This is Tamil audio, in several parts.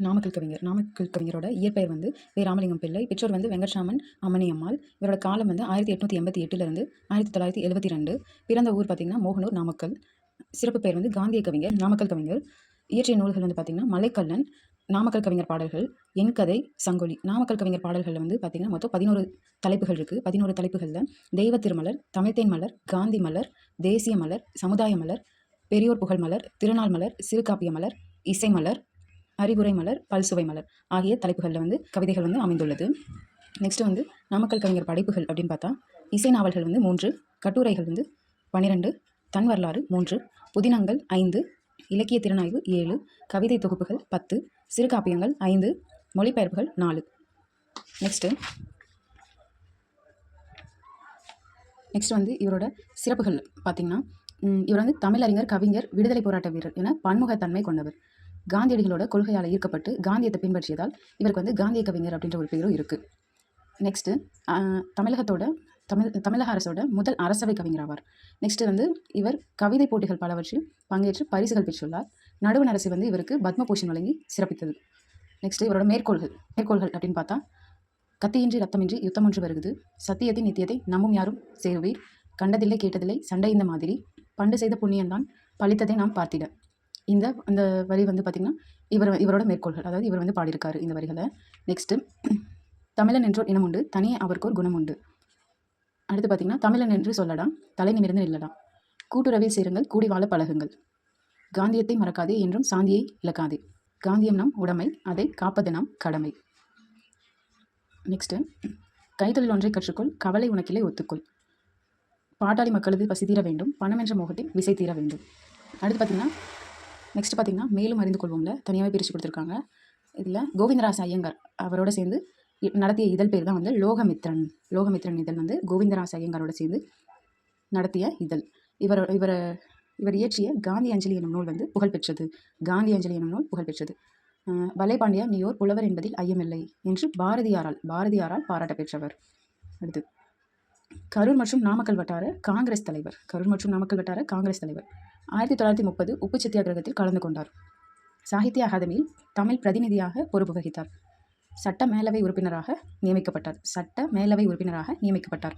நாமக்கல் கவிஞர் நாமக்கல் கவிஞரோட இயற்பெயர் வந்து வே ராமலிங்கம் பிள்ளை பெற்றோர் வந்து வெங்கட்ராமன் அம்மணி அம்மாள் இவரோட காலம் வந்து ஆயிரத்தி எட்நூற்றி எண்பத்தி எட்டுலேருந்து ஆயிரத்தி தொள்ளாயிரத்தி எழுபத்தி ரெண்டு. பிறந்த ஊர் பார்த்திங்கன்னா மோகனூர் நாமக்கல். சிறப்பு பெயர் வந்து காந்திய கவிஞர் நாமக்கல் கவிஞர். இயற்றிய நூல்கள் வந்து பார்த்திங்கன்னா மலைக்கல்லன் நாமக்கல் கவிஞர் பாடல்கள் என் கதை சங்கொலி. நாமக்கல் கவிஞர் பாடல்களில் வந்து பார்த்திங்கன்னா மொத்தம் பதினோரு தலைப்புகள் இருக்குது பதினோரு தலைப்புகளில் தெய்வ திருமலர் தமிழ்த்தேன் மலர் காந்தி மலர் தேசிய மலர் சமுதாய மலர் பெரியோர் புகழ் மலர் திருநாள் மலர் சிறுகாப்பிய மலர் இசை மலர் அறிவுரை மலர் பல்சுவை மலர் ஆகிய தலைப்புகளில் வந்து கவிதைகள் வந்து அமைந்துள்ளது. நெக்ஸ்ட் வந்து நாமக்கல் கவிஞர் படைப்புகள் அப்படின்னு பார்த்தா இசை நாவல்கள் வந்து மூன்று கட்டுரைகள் வந்து பன்னிரெண்டு தன் வரலாறு மூன்று புதினங்கள் ஐந்து இலக்கிய திறனாய்வு ஏழு கவிதை தொகுப்புகள் பத்து சிறுகாப்பியங்கள் ஐந்து மொழிபெயர்ப்புகள் நாலு. நெக்ஸ்ட்டு நெக்ஸ்ட் வந்து இவரோட சிறப்புகள் பார்த்திங்கன்னா இவர் வந்து தமிழறிஞர் கவிஞர் விடுதலை போராட்ட வீரர் என பன்முகத்தன்மை கொண்டவர். காந்தியடிகளோட கொள்கையால் ஈர்க்கப்பட்டு காந்தியத்தை பின்பற்றியதால் இவருக்கு வந்து காந்திய கவிஞர் அப்படின்ற ஒரு பேரும் இருக்குது நெக்ஸ்ட்டு தமிழகத்தோட தமிழ் தமிழக அரசோட முதல் அரசவை கவிஞர் ஆவார். நெக்ஸ்ட்டு வந்து இவர் கவிதை போட்டிகள் பலவற்றில் பங்கேற்று பரிசுகள் பெற்றுள்ளார். நடுவண் அரசு வந்து இவருக்கு பத்மபூஷன் வழங்கி சிறப்பித்தது. நெக்ஸ்ட்டு இவரோட மேற்கோள்கள் மேற்கோள்கள் அப்படின்னு பார்த்தா கத்தியின்றி ரத்தமின்றி யுத்தம் ஒன்று வருகுது சத்தியத்தின் நித்தியத்தை நம்பும் யாரும் சேருவீர். கண்டதில்லை கேட்டதில்லை சண்டை இந்த மாதிரி. பண்டு செய்த புண்ணியம்தான் பழித்ததை நாம் பார்த்திட. இந்த அந்த வரி வந்து பார்த்திங்கன்னா இவர் இவரோட மேற்கோள்கள். அதாவது இவர் வந்து பாடியிருக்காரு இந்த வரிகளை. நெக்ஸ்ட்டு தமிழன் என்றோர் இனம் உண்டு தனியே அவருக்கு ஒரு குணம் உண்டு. அடுத்து பார்த்திங்கன்னா தமிழன் என்று சொல்லடா தலை நிமிர்ந்து நில்லடா கூட்டுறவில் சேருங்கள் கூடி வாழ பழகுங்கள். காந்தியத்தை மறக்காதே என்றும் சாந்தியை இழக்காதே. காந்தியம் நம் உடைமை அதை காப்பது நம் கடமை. நெக்ஸ்ட்டு கைத்தொழில் ஒன்றை கற்றுக்கொள் கவலை உனக்கிலே ஒத்துக்கொள். பாட்டாளி மக்களது பசி தீர வேண்டும் பணம் என்ற மோகத்தில் விசை தீர வேண்டும். அடுத்து பார்த்திங்கன்னா நெக்ஸ்ட் பார்த்திங்கன்னா மேலும் அறிந்து கொள்வோம்ல. தனியாகவே பிரித்து கொடுத்துருக்காங்க. இதில் கோவிந்தராஜ் ஐயங்கார் அவரோட சேர்ந்து நடத்திய இதழ் பேர் தான் வந்து லோகமித்ரன். லோகமித்ரன் இதழ் வந்து கோவிந்தராஜ் ஐயங்காரோட சேர்ந்து நடத்திய இதழ். இவர் இவர் இவர் இயற்றிய காந்தி அஞ்சலி என்னும் நூல் வந்து புகழ்பெற்றது. காந்தி அஞ்சலி என்னும் நூல் புகழ்பெற்றது. பெற்றது வலை நீயோர் புலவர் என்பதில் ஐயமில்லை என்று பாரதியாரால் பாரதியாரால் பாராட்ட பெற்றவர். அடுத்து கரூர் மற்றும் நாமக்கல் வட்டார காங்கிரஸ் தலைவர். கரூர் மற்றும் நாமக்கல் வட்டார காங்கிரஸ் தலைவர். ஆயிரத்தி தொள்ளாயிரத்தி முப்பது உப்பு சத்தியாகிரகத்தில் கலந்து கொண்டார். சாகித்ய அகாதமியில் தமிழ் பிரதிநிதியாக பொறுப்பு வகித்தார். சட்ட மேலவை உறுப்பினராக நியமிக்கப்பட்டார். சட்ட மேலவை உறுப்பினராக நியமிக்கப்பட்டார்.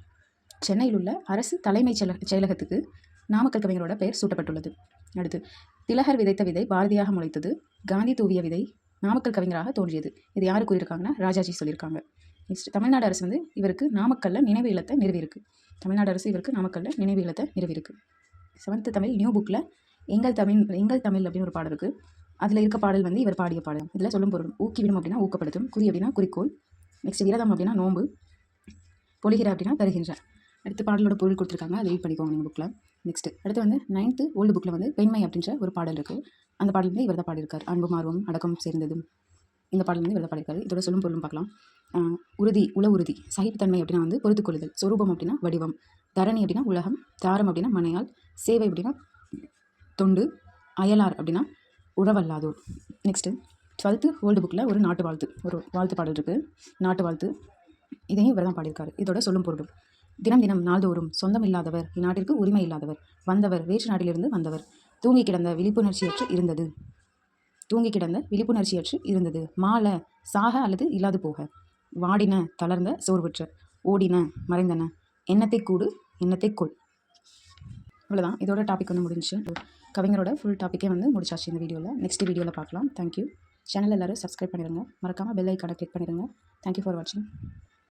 சென்னையில் உள்ள அரசு தலைமைச் செயல செயலகத்துக்கு நாமக்கல் கவிஞரோட பெயர் சூட்டப்பட்டுள்ளது. அடுத்து திலகர் விதைத்த விதை பாரதியாக முளைத்தது காந்தி தூவிய விதை நாமக்கல் கவிஞராக தோன்றியது. இது யார் கூறியிருக்காங்கன்னா ராஜாஜி சொல்லியிருக்காங்க. நெக்ஸ்ட் தமிழ்நாடு அரசு வந்து இவருக்கு நாமக்கல்ல நினைவு இல்லத்தை நிறுவியிருக்கு. தமிழ்நாடு அரசு இவருக்கு நாமக்கல்ல நினைவு இல்லத்தை நிறுவியிருக்கு. செவன்த்து தமிழ் நியூ புக்கில் எங்கள் தமிழ் எங்கள் தமிழ் அப்படின்னு ஒரு பாடல் இருக்குது அதில் இருக்க பாடல் வந்து இவர் பாடிய பாடல். இதில் சொல்லும் பொருள் ஊக்கிவிடும் அப்படின்னா ஊக்கப்படுத்தும் குறி அப்படின்னா குறிக்கோள் நெக்ஸ்ட் விரதம் அப்படின்னா நோன்பு பொழிகிற அப்படின்னா தருகின்ற. அடுத்து பாடலோட பொருள் கொடுத்துருக்காங்க அதை ரீட் பண்ணிக்கோங்க நீங்கள் புக்கில் நெக்ஸ்ட் அடுத்து வந்து நைன்த்து ஓல்டு புக்கில் வந்து பெண்மை அப்படின்ற ஒரு பாடல் இருக்குது அந்த பாடல் வந்து இவர் தான் பாடியிருக்கார். அன்பு ஆர்வம் அடக்கம் சேர்ந்ததும். இந்த பாடல் வந்து இவர் தான் பாடியிருக்காரு. இதோட சொல்லும் பொருளும் பார்க்கலாம். உறுதி உள உறுதி சகிப்புத்தன்மை அப்படின்னா வந்து பொறுத்துக்கொள்ளுதல் சொரூபம் அப்படின்னா வடிவம். தரணி அப்படின்னா உலகம் தாரம் அப்படின்னா மனையால் சேவை அப்படின்னா தொண்டு அயலார் அப்படின்னா உழவல்லாதோர். நெக்ஸ்ட்டு டுவெல்த்து ஓல்டு புக்கில் ஒரு நாட்டு வாழ்த்து ஒரு வாழ்த்து பாடல் இருக்குது நாட்டு வாழ்த்து. இதையும் இவர் தான் பாடியிருக்காரு. இதோட சொல்லும் பொருளும் தினம் தினம் நாள்தோறும் சொந்தம் இல்லாதவர் இந்நாட்டிற்கு உரிமை இல்லாதவர் வந்தவர் வேற்று நாட்டிலிருந்து வந்தவர் தூங்கி கிடந்த விழிப்புணர்ச்சியற்று இருந்தது. தூங்கி கிடந்த விழிப்புணர்ச்சியற்று இருந்தது. மாலை சாக அல்லது இல்லாது போக. வாடின தளர்ந்த சோர்வுற்ற ஓடின மறைந்தன. எண்ணத்தை கூடு எண்ணத்தை கொள். அவ்வளோதான் இதோட டாபிக் வந்து முடிஞ்சுச்சு. கவிஞரோட ஃபுல் டாப்பிக்கே வந்து முடிச்சாச்சு இந்த வீடியோவில் நெக்ஸ்ட் வீடியோவில் பார்க்கலாம். தேங்க்யூ சேனல் எல்லோரும் சப்ஸ்கிரைப் பண்ணிடுங்க. மறக்காமல் பெல் ஐக்கானை கிளிக் பண்ணிடுங்க. தேங்க்யூ ஃபார் வாட்சிங்